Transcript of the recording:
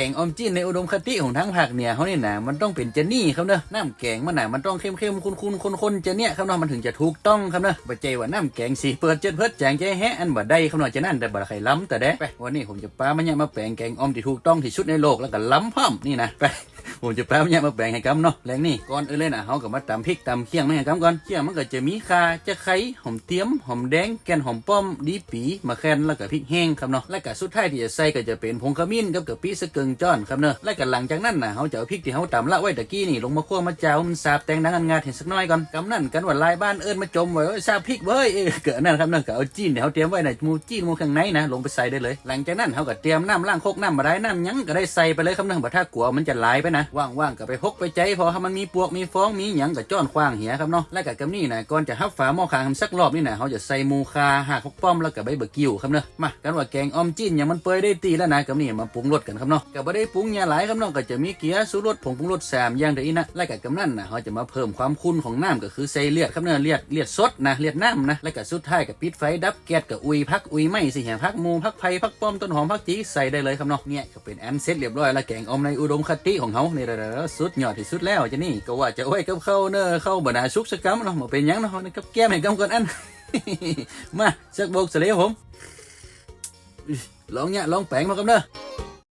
แกงอมจีนในอุดมคติของทั้งภาคเหนือเขานี่นะมันต้องเป็นเจนี่ครับเนอะน้ำแกงมันน่ะมันต้องเข้มเข้มคุ้นคุ้นคนคนเจเนี่ยครับเนาะมันถึงจะถูกต้องครับเนอะบ่เจว่าน้ำแกงสีเปิดเจ็ดเพิดแจงแจแฮะอันบ่ได้ครับเนาะจะนั่นแต่บ่ไข่ล้ำแต่เด้ไปวันนี้ผมจะปามันเนี่ยมาแปลงแกงออมที่ถูกต้องที่สุดในโลกแล้วก็ล้ำพร้อมนี่นะไป ผมจะแปลมันเนี่ยมาแบ่งให้กำเนาะแรงนี่ก่อนอื่นเลยนะเฮาก็มาตำพริกตำเคี่ยงมาให้กำก่อนเคี่ยงมันก็จะมีข่าจะไคร้หอมเทียมหอมแดงแกนหอมป้อมดีปีมะแคนแล้วก็พริกแห้งครับเนาะแล้วก็สุดท้ายที่จะใส่ก็จะเป็นผงขมิ้นกับกะปิสะเกิงจ้อนครับเนาะแล้วก็หลังจากนั้นนะเฮาจะเอาพริกที่เฮาตำละไว้ตะกี้นี่ลงมาคั่วมาเจ้ามันสาบแตงดังงันงาดเห็นสักน้อยก่อนกำนั่นกันว่าลายบ้านเอิ้นมาจมไว้ว่าสาบพริกเว้ยเอ้ยเกิดนั่นครับเนั่นก็เอาจีนที่เฮาเตรียมไว้น่ะหมูจีนมูข้างในนะลงไปใส่ได้เลย หลังจากนั้นเฮาก็เตรียมน้ำล้างโคกน้ำมาได้น้ำหยังก็ได้ใส่ไปเลยครับเนาะบ่ถ้ากลัวมันจะไหลไปนะว่างๆก็ไปพกไปใจพอให้มันมีปวกมีฟองมีหยังก็จ้อนควางเหียครับเนาะและก็กำนี่นะก่อนจะฮับฝาหม้อคางสักรอบนี่นะเฮาจะใส่หมูคาหากพกป้อมแล้วก็ใบเบอร์กิ้วครับเนาะมากันว่าแกงออมจีนอย่างมันเปื่อยได้ตีแล้วนะกำนี่มาปรุงรสกันครับเนาะก็บ่ได้ปรุงหยาหลายครับเนาะก็จะมีเกี๊ยสูรสผงปรุงรสสามย่างเดียวอีนะและก็กำนั่นนะเฮาจะมาเพิ่มความข้นของน้ำก็คือใส่เลือดครับเนาะเลือดเลือดสดนะเลือดน้ำนะและก็สุดท้ายก็ปิดไฟดับแก๊สกับอุยพักอุยไม่สิแหพักมูพักไผ่พักป้อมต้นหอมพักจีใส่ได้เลยครับเนาะเนี่ยก็เป็นอันเสร็จเรียบร้อยแล้วแกงออมในอุดมคติของเฮานี่แหละสุดยอดที่สุดแล้วจะนี่ก็ว่าจะไว้กับข้าเนอะข้าวบนาชุกสกกัมเนาะมาเป็นยังเนาะนี่กับแก้มให้กำก่อนอันมาสักโบกเสลียวผมลองเนี่ยลองแปลงมากับเนอะ